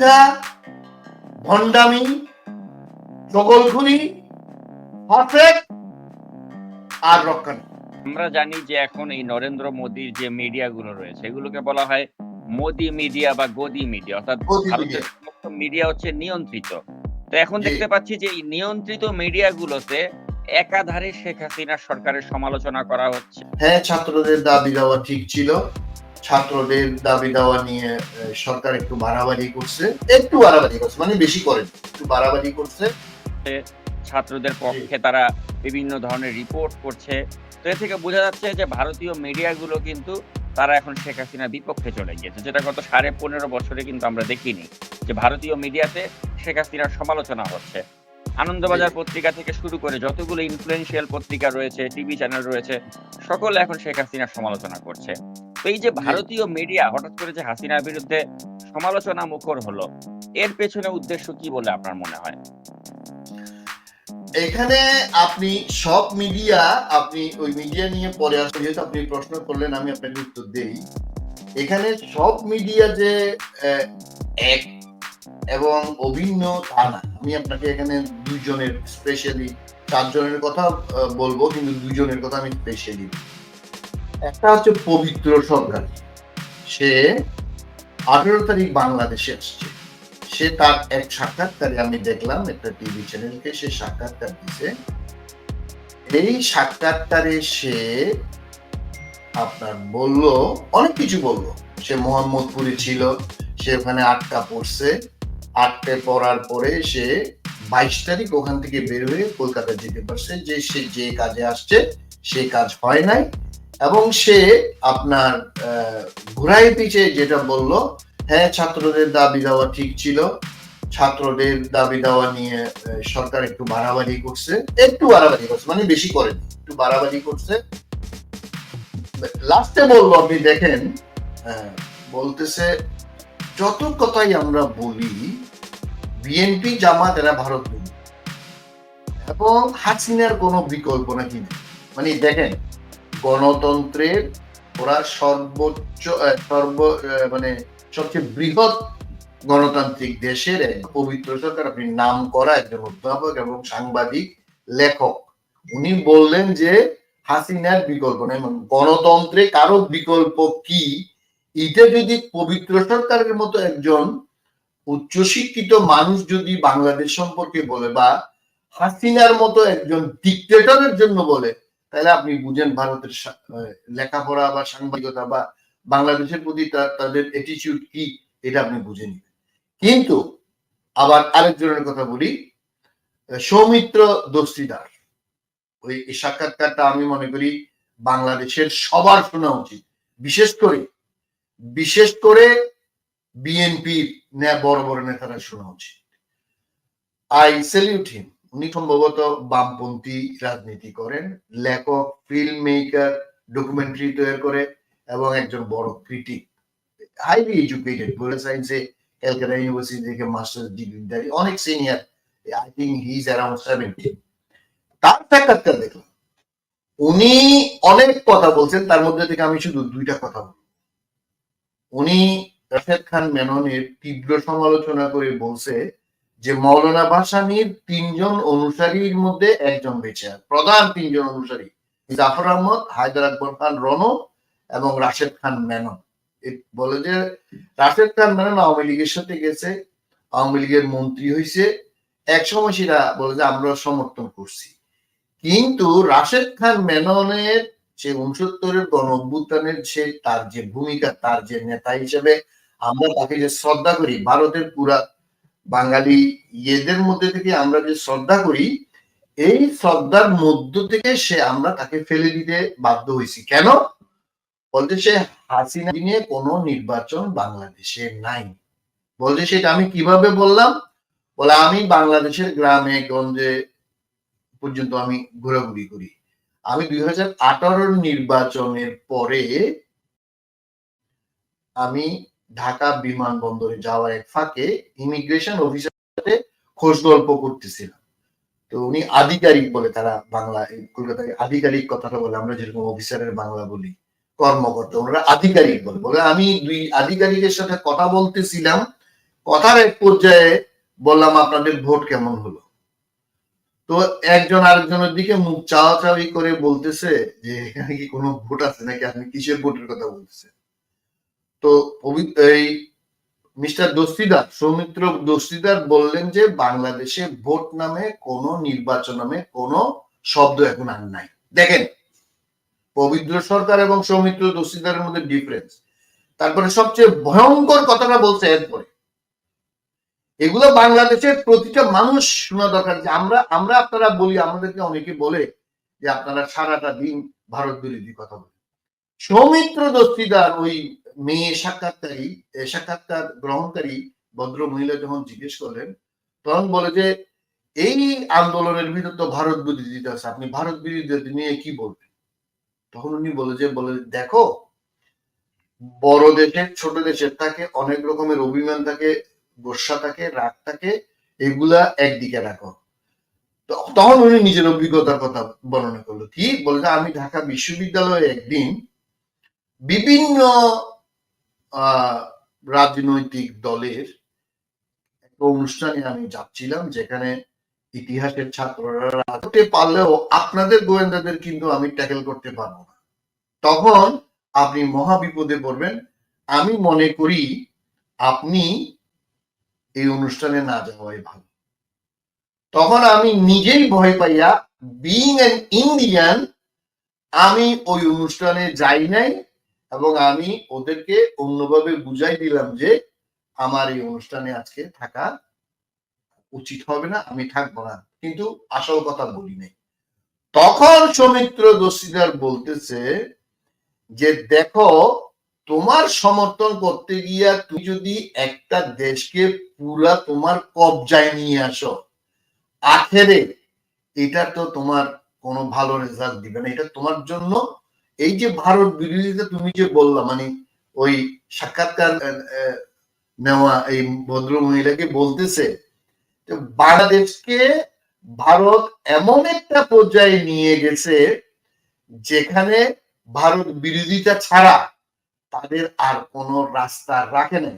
মিথ্যা ভণ্ডামি জগলখুনি পারফেক্ট আর রক্ষা আমরা জানি যে এখন এই নরেন্দ্র মোদীর যে মিডিয়াগুলো রয়েছে এগুলোকে বলা হয় মোদি মিডিয়া বা গদি মিডিয়া অর্থাৎ ভারতের সমস্ত মিডিয়া হচ্ছে নিয়ন্ত্রিত। তো এখন দেখতে পাচ্ছি যে এই নিয়ন্ত্রিত মিডিয়াগুলোতে একাধারে শেখ হাসিনার সরকারের সমালোচনা করা হচ্ছে। হ্যাঁ ছাত্রদের দাবি দেওয়া ঠিক ছিল। ছাত্রদের দাবি দেওয়া নিয়ে সরকার একটু বাড়াবাড়ি করছে। একটু বাড়াবাড়ি করছে মানে বেশি করেন একটু বাড়াবাড়ি করছে। ছাত্রদের পক্ষে তারা বিভিন্ন ধরনের রিপোর্ট করছে। তো এ থেকে বোঝা যাচ্ছে যে ভারতীয় মিডিয়াগুলো কিন্তু তারা এখন শেখ হাসিনার বিপক্ষে চলে গিয়েছে। যেটা গত সাড়ে পনেরো বছরে কিন্তু আমরা দেখিনি যে ভারতীয় মিডিয়াতে শেখ হাসিনার সমালোচনা হচ্ছে। আনন্দবাজার পত্রিকা থেকে শুরু করে যতগুলো ইনফ্লুয়েন্সিয়াল পত্রিকা রয়েছে, টিভি চ্যানেল রয়েছে, সকলে এখন শেখ হাসিনার সমালোচনা করছে। এই যে ভারতীয় মিডিয়া হঠাৎ করে যে হাসিনার বিরুদ্ধে সমালোচনা মুখর হলো এর পেছনে উদ্দেশ্য কি বলে আপনার মনে হয়? এখানে আপনি সব মিডিয়া আপনি ওই মিডিয়া নিয়ে পরে আসবেন যেহেতু আপনি প্রশ্ন করলেন আমি আপনাকে উত্তর দেই। এখানে সব মিডিয়া যে এক এবং অভিন্ন তা না। আমি আপনাকে এখানে দুইজনের স্পেশালি চারজনের কথা বলব কিন্তু দুইজনের কথা আমি স্পেশালি একটা হচ্ছে পবিত্র সরকার সে আঠেরো তারিখ বাংলাদেশে আসছে। সে তার এক সাক্ষাৎকারে আমি দেখলাম, একটা টিভি চ্যানেলকে সে সাক্ষাৎকার দিছে। এই সাক্ষাৎকারে সে আপনার বলল, অনেক কিছু বলল। সে মোহাম্মদপুরে ছিল, সে ওখানে আটকা পড়ছে। আটকে পড়ার পরে সে বাইশ তারিখ ওখান থেকে বের হয়ে কলকাতা যেতে পারছে যে সে যে কাজে আসছে, সে কাজ হয় নাই। এবং সে আপনার ঘুরাই পিছে যেটা বলল হ্যাঁ ছাত্রদের দাবি দেওয়া ঠিক ছিল। ছাত্রদের দাবি দেওয়া নিয়ে সরকার একটু বাড়াবাড়ি করছে। একটু বাড়াবাড়ি করছে মানে বেশি করেনি একটু বাড়াবাড়ি করছে। লাস্টে বলল, আপনি দেখেন বলতেছে, যত কথাই আমরা বলি, বিএনপি, জামাত, এরা ভারত এবং হাসিনার কোনো বিকল্প নাকি নেই। মানে দেখেন গণতন্ত্রের ওরা সর্বোচ্চ সর্ব মানে সবচেয়ে বৃহৎ গণতান্ত্রিক দেশের এক পবিত্র সরকার। আপনি নাম করা একজন অধ্যাপক এবং সাংবাদিক, লেখক। উনি বললেন যে হাসিনার বিকল্প নেই গণতন্ত্রে কারও বিকল্প কি? এটা যদি পবিত্র সরকারের মতো একজন উচ্চশিক্ষিত মানুষ যদি বাংলাদেশ সম্পর্কে বলে বা হাসিনার মতো একজন ডিক্টেটরের জন্য বলে তাহলে আপনি বুঝেন ভারতের লেখাপড়া বা সাংবাদিকতা বা বাংলাদেশের প্রতি তাদের অ্যাটিটিউড কি, এটা আপনি বুঝে নিবেন। কিন্তু আবার আরেকজনের কথা বলি সৌমিত্র দস্তিদার, ওই সাক্ষাৎকারটা আমি মনে করি বাংলাদেশের সবার শোনা উচিত। বিশেষ করে বিশেষ করে বিএনপির বড় বড় নেতারা শোনা উচিত। আই সেলিউট হিম উনি সম্ভবত বামপন্থী রাজনীতি করেন, লেখক ফিল্ম মেকার ডকুমেন্টারি তৈরি করে এবং একজন বড় ক্রিটিক হাইলি এডুকেটেড বলে সায়েন্সে ক্যালকাটা ইউনিভার্সিটি থেকে মাস্টার্স ডিগ্রি অনেক senior I think he is around seventy তার সাক্ষাৎকার দেখলাম। উনি অনেক কথা বলছেন, তার মধ্যে থেকে আমি শুধু দুইটা কথা বলব উনি রাশেদ খান মেননের তীব্র সমালোচনা করে বলছে যে মৌলানা ভাসানির তিনজন অনুসারীর মধ্যে একজন বেঁচে প্রধান তিনজন অনুসারী। জাফর আহমদ, হায়দার আকবর খান রণ এবং রাশেদ খান মেনন। বলে যে রাশেদ খান মেনন আওয়ামী লীগের সাথে গেছে, আওয়ামী লীগের মন্ত্রী হয়েছে এক সময় সেটা বলে যে আমরা সমর্থন করছি। কিন্তু রাশেদ খান মেননের সে উনসত্তরের গণ অভ্যুত্থানের সে তার যে ভূমিকা, তার যে নেতা হিসেবে আমরা তাকে যে শ্রদ্ধা করি, ভারতের পুরা বাঙালি ইয়েদের মধ্যে থেকে আমরা যে শ্রদ্ধা করি, এই শ্রদ্ধার মধ্য থেকে সে আমরা তাকে ফেলে দিতে বাধ্য হয়েছি। কেন? বলতে সে হাসিনা দিনে কোনো নির্বাচন বাংলাদেশে নাই। বলতে সেটা আমি কীভাবে বললাম? বলে আমি বাংলাদেশের গ্রামে, গঞ্জে পর্যন্ত আমি ঘোরাঘুরি করি। আমি দুই হাজার নির্বাচনের পরে আমি ঢাকা বিমানবন্দরে যাওয়ার এক ফাঁকে ইমিগ্রেশন অফিসার সাথে খোঁজ গল্প করতেছিলাম। তো উনি আধিকারিক বলে তারা বাংলা কলকাতায় আধিকারিক কথাটা বলে, আমরা যেরকম অফিসারের বাংলা বলি, কর্মকর্তা, ওনারা আধিকারিক বলে। বলে, আমি দুই আধিকারিকের সাথে কথা বলতেছিলাম, কথার এক পর্যায়ে বললাম, আপনাদের ভোট কেমন হলো? তো একজন আরেকজনের দিকে মুখ চাওয়া চাওয়ি করে বলতেছে যে, এখানে কি কোনো ভোট আছে নাকি? আপনি কিসের ভোটের কথা বলতেছেন? তো এই মিস্টার দস্তিদার, সৌমিত্র দস্তিদার বললেন যে বাংলাদেশে ভোট নামে কোন নির্বাচন নামে কোন শব্দ এখন আর নাই। দেখেন, পবিত্র সরকার এবং সৌমিত্র দস্তিদারের মধ্যে ডিফারেন্স তারপরে সবচেয়ে ভয়ঙ্কর কথাটা বলছে এরপরে। এগুলো বাংলাদেশের প্রতিটা মানুষ শোনা দরকার যে আমরা আমরা আপনারা বলি, আমাদেরকে অনেকে বলে যে আপনারা সারাটা দিন ভারত বিরোধী কথা বলেন। সৌমিত্র দস্তিদার ওই মেয়ে সাক্ষাৎকারী সাক্ষাৎকার গ্রহণকারী ভদ্র মহিলা যখন জিজ্ঞেস করলেন, তখন বলে যে, এই আন্দোলনের ভিতর তো ভারত বিরোধিতা আছে, আপনি ভারত বিরোধিতা নিয়ে কি বলবেন? তখন উনি বলে যে, বলে, দেখো, বড় দেশের, ছোট দেশের থাকে অনেক রকমের অভিমান থাকে গোসা থাকে, রাগ থাকে, এগুলা একদিকে রাখো। তখন উনি নিজের অভিজ্ঞতার কথা বর্ণনা করল। কি বলছে, আমি ঢাকা বিশ্ববিদ্যালয়ে একদিন বিভিন্ন রাজনৈতিক দলের একটা অনুষ্ঠানে আমি যাচ্ছিলাম যেখানে ইতিহাসের ছাত্ররা করতে পারলেও আপনাদের গোয়েন্দাদের কিন্তু আমি ট্যাকেল করতে পারব না। তখন আপনি মহা বিপদে পড়বেন। আমি মনে করি আপনি এই অনুষ্ঠানে না যাওয়াই ভালো। তখন আমি নিজেই ভয় পাইয়া বিং অ্যান ইন্ডিয়ান আমি ওই অনুষ্ঠানে যাই নাই। এবং আমি ওদেরকে অন্যভাবে বুঝাই দিলাম যে আমার এই অনুষ্ঠানে আজকে থাকা উচিত হবে না, আমি থাকব না। কিন্তু আসল কথা বলি নাই। তখন সৌমিত্র দস্তিদার বলতেছে যে, দেখো, তোমার সমর্থন করতে গিয়া তুমি যদি একটা দেশকে পুরা তোমার কবজায় নিয়ে আসো, আখেরে এটা তো তোমার কোনো ভালো রেজাল্ট দিবে না। এটা তোমার জন্য এই যে ভারত বিরোধিতা তুমি যে বললা মানে ওই সাক্ষাৎকার নেওয়া এই ভদ্র মহিলাকে বলতেছে বাংলাদেশকে ভারত এমন একটা পর্যায়ে নিয়ে গেছে যেখানে ভারত বিরোধিতা ছাড়া তাদের আর কোনো রাস্তা রাখে না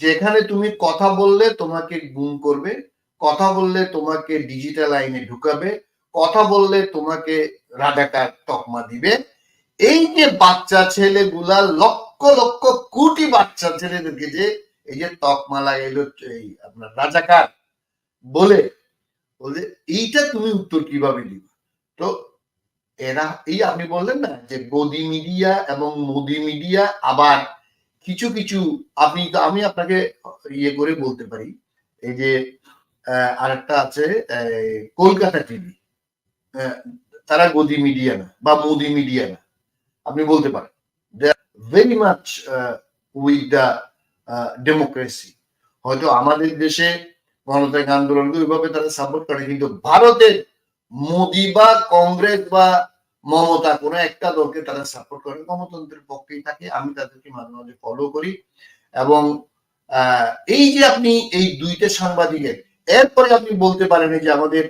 যেখানে তুমি কথা বললে তোমাকে গুম করবে, কথা বললে তোমাকে ডিজিটাল আইনে ঢুকাবে, কথা বললে তোমাকে রাজাকার তকমা দিবে এই যে বাচ্চা ছেলেগুলা লক্ষ লক্ষ কোটি বাচ্চা ছেলেদেরকে যে এই যে তকমা লাগাইলো এই আপনার রাজাকার বলে বলে এইটা তুমি উত্তর কীভাবে দিবে? তো এরা এই আপনি বললেন না যে গদি মিডিয়া এবং মোদি মিডিয়া আবার কিছু কিছু আপনি তো আমি আপনাকে ইয়ে করে বলতে পারি এই যে আহ, আরেকটা আছে কলকাতা টিভি তারা গদি মিডিয়া না বা মোদি মিডিয়া না। আপনি বলতে পারেন very much with the democracy হয়তো আমাদের দেশে গণতান্ত্রিক আন্দোলনকে ওইভাবে তারা সাপোর্ট করে, কিন্তু ভারতের মোদি বা কংগ্রেস বা মমতা কোনো একটা দলকে তারা সাপোর্ট করে গণতন্ত্রের পক্ষেই থাকে, আমি তাদেরকে মাঝে মাঝে ফলো করি। এবং এই যে আপনি এই দুইটা সাংবাদিকের, এরপরে আপনি বলতে পারেন যে আমাদের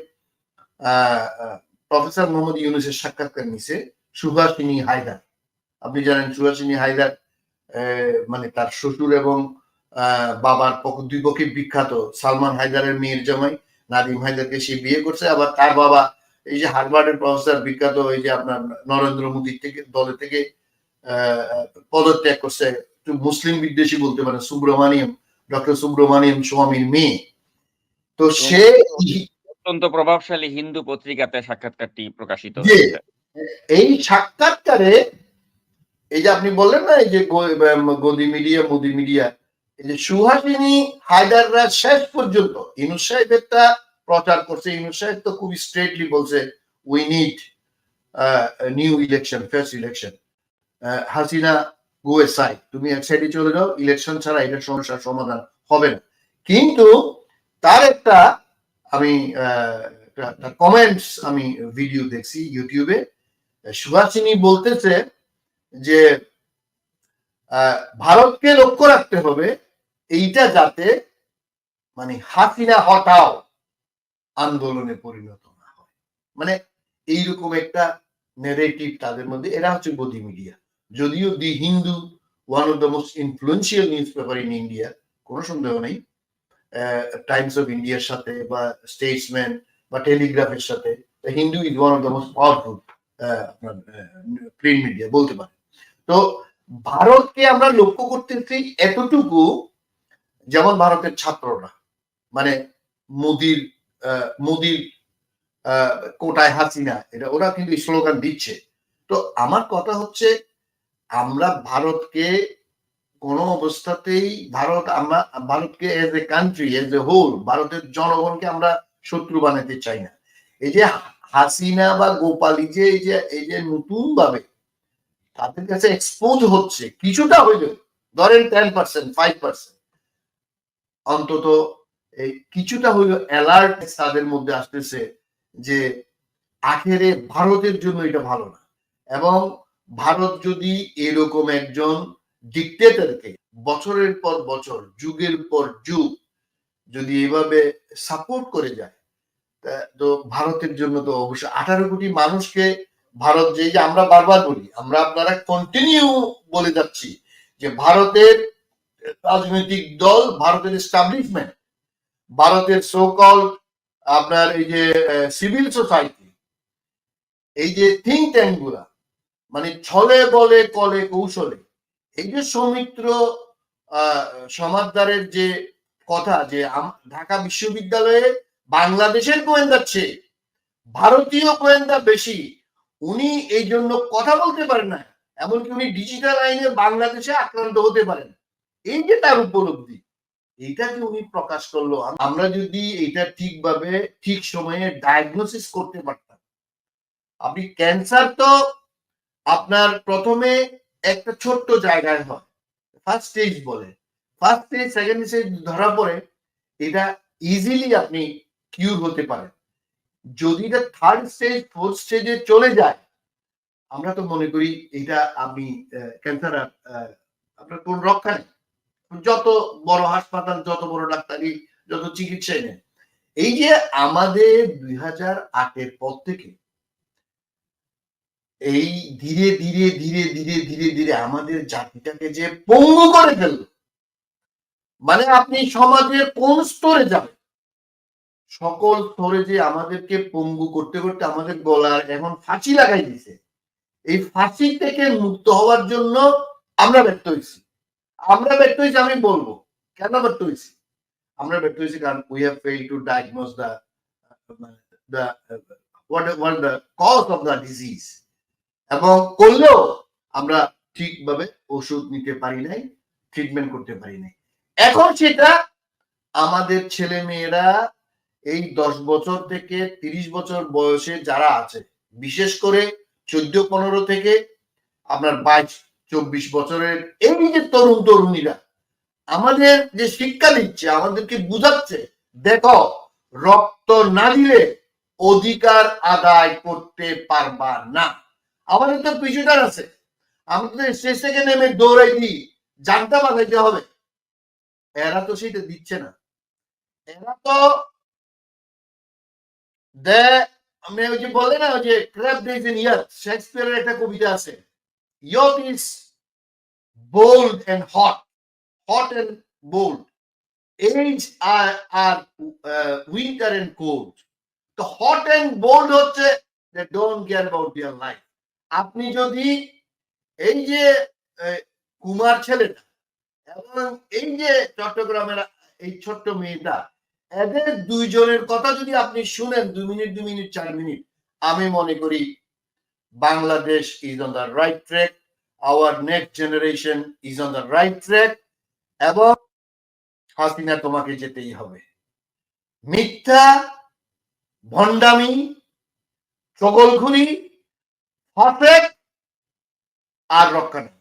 প্রফেসর মোহাম্মদ ইউনুসের সাক্ষাৎকার নিছে সুভাষিনী হায়দার। আপনি জানেন সুভাষিনী হায়দার মানে তার শ্বশুর এবং বাবার পক্ষ দুই পক্ষে বিখ্যাত সালমান হায়দারের মেয়ের জামাই নাদিম হায়দারকে সে বিয়ে করছে। আবার তার বাবা এই যে হার্ভার্ডের প্রফেসর বিখ্যাত এই যে আপনার নরেন্দ্র মোদীর থেকে দলের থেকে পদত্যাগ করছে মুসলিম বিদ্বেষী বলতে পারেন সুব্রমণিয়ম ডক্টর সুব্রমণিয়ম স্বামীর মেয়ে। তো সে অত্যন্ত প্রভাবশালী হিন্দু পত্রিকাতে সাক্ষাৎকারটি প্রকাশিত এই সাক্ষাৎকারে এই যে আপনি বললেন না, এই যে গদি মিডিয়া, মোদি মিডিয়া, এই যে সুহাসিনী হায়দাররা শেষ পর্যন্ত ইনুস সাহেবেরটা প্রচার করছে ইনুস সাহেব তো খুব স্ট্রেটলি বলছে we need new election first election Hasina go aside তুমি এক সাইডে চলে যাও ইলেকশন ছাড়া এটা সমস্যার সমাধান হবে না। কিন্তু তার একটা আমি কমেন্টস আমি ভিডিও দেখছি ইউটিউবে সুহাসিনী বলতেছে যে ভারতকে লক্ষ্য রাখতে হবে এইটা যাতে মানে হাসিনা হটাও আন্দোলনে পরিণত না হয়। মানে এইরকম একটা নেগেটিভ তাদের মধ্যে, এরা হচ্ছে গদি মিডিয়া যদিও the Hindu one of the most influential newspaper in India কোনো সন্দেহ নেই। টাইমস অফ ইন্ডিয়ার সাথে বা স্টেটসম্যান বা টেলিগ্রাফের সাথে। Hindu is one of the most powerful print media বলতে পারে তো ভারতকে আমরা লক্ষ্য করতেছি এতটুকু যেমন ভারতের ছাত্ররা। মানে মোদির মোদির কোটায় হাসিনা, এটা ওরা কিন্তু স্লোগান দিচ্ছে। তো আমার কথা হচ্ছে, আমরা ভারতকে কোনো অবস্থাতেই, ভারত আমরা, ভারতকে as a country as a whole ভারতের জনগণকে আমরা শত্রু বানাতে চাই না। এই যে হাসিনা বা গোপালী যে, এই যে এই যে নতুন ভাবে তাদের কাছে এক্সপোজ হচ্ছে কিছুটা হইলেও ধরেন টেন পার্সেন্ট ফাইভ পার্সেন্ট অন্তত এই কিছুটা হইল অ্যালার্ট তাদের মধ্যে আসতেছে যে আখেরে ভারতের জন্য এটা ভালো না। এবং ভারত যদি এরকম একজন ডিক্টেটরকে বছরের পর বছর, যুগের পর যুগ যদি এভাবে সাপোর্ট করে যায়, তা- তো ভারতের জন্য তো অবশ্যই আঠারো কোটি মানুষকে ভারত যে আমরা বারবার বলি, আমরা আপনারা কন্টিনিউ বলে যাচ্ছি যে ভারতের রাজনৈতিক দল, ভারতের এস্টাবলিশমেন্ট ভারতের সোকল আপনার এই যে সিভিল সোসাইটি এই যে থিঙ্ক ট্যাঙ্কগুলা মানে ছলে বলে কলে কৌশলে, এই যে সৌমিত্র সমাজদারের যে কথা যে ঢাকা বিশ্ববিদ্যালয়ে বাংলাদেশের গোয়েন্দার চেয়ে ভারতীয় গোয়েন্দা বেশি উনি এই জন্য কথা বলতে পারেন না, এমনকি উনি ডিজিটাল আইনে বাংলাদেশে আক্রান্ত হতে পারেন। এই যে তার উপলব্ধি এইটাকে উনি প্রকাশ করল আমরা যদি এটা ঠিকভাবে, ঠিক সময়ে ডায়াগনোসিস করতে পারতাম। আপনি ক্যান্সার তো আপনার প্রথমে একটা ছোট্ট জায়গায় হয় ফার্স্ট স্টেজ বলে। ফার্স্ট স্টেজ সেকেন্ড স্টেজ ধরা পড়ে এটা ইজিলি আপনি কিউর হতে পারেন। যদি এটা থার্ড স্টেজ ফোর্থ স্টেজে চলে যায়, আমরা তো মনে করি এটা আপনি ক্যান্সার আপনার কোন রক্ষা নেই। যত বড় হাসপাতাল, যত বড় ডাক্তারি, যত চিকিৎসাই নেই। এই যে আমাদের দুই হাজার আটের পর থেকে এই ধীরে ধীরে ধীরে ধীরে ধীরে ধীরে আমাদের জাতিটাকে যে পঙ্গু করে ফেলল মানে আপনি সমাজের কোন স্তরে যাবেন সকল স্তরে যে আমাদেরকে পঙ্গু করতে করতে আমাদের গলার এখন ফাঁসি লাগাই দিছে এই ফাঁসি থেকে মুক্ত হওয়ার জন্য আমরা ব্যর্থ হয়েছি। আমরা ব্যর্থ হয়েছি আমি বলব। কেন ব্যর্থ হয়েছি? আমরা ব্যর্থ হয়েছি কারণ we have fail to diagnose disease এবং করলেও আমরা ঠিকভাবে ওষুধ নিতে পারি নাই ট্রিটমেন্ট করতে পারি নাই। এখন সেটা আমাদের ছেলে মেয়েরা এই দশ বছর থেকে তিরিশ বছর বয়সে যারা আছে, বিশেষ করে চোদ্দ, পনেরো থেকে আপনার বাইশ, চব্বিশ বছরের এই যে তরুণ তরুণীরা, আমাদের যে শিক্ষা দিচ্ছে, আমাদেরকে বুঝাচ্ছে, দেখো, রক্ত না দিলে অধিকার আদায় করতে পারবা না। আমাদের তো পিছুটার আছে। আমাদের স্টেজ থেকে নেমে দৌড়াই দিই জানতে বাঁধাইতে হবে। এরা তো সেটা দিচ্ছে না। এরা তো দে আমি ওই যে বলে না যে ক্র্যাপ ডেজ ইন ইয়ার শেক্সপিয়ারের একটা কবিতা আছে। Youth is bold and hot hot and bold age are are winter and cold তো হট এন্ড বোল্ড হচ্ছে they don't care about their life আপনি যদি এই যে কুমার ছেলেটা এবং এই যে চট্টগ্রামের এই ছোট্ট মেয়েটা এদের দুইজনের কথা যদি আপনি শুনেন, দুই মিনিট দুই মিনিট, চার মিনিট, আমি মনে করি Bangladesh is on the right track our next generation is on the right track এবং হাসিনা তোমাকে যেতেই হবে। মিথ্যা, ভণ্ডামি চগলখুরি ফাফেক আর রক্ষা নেই।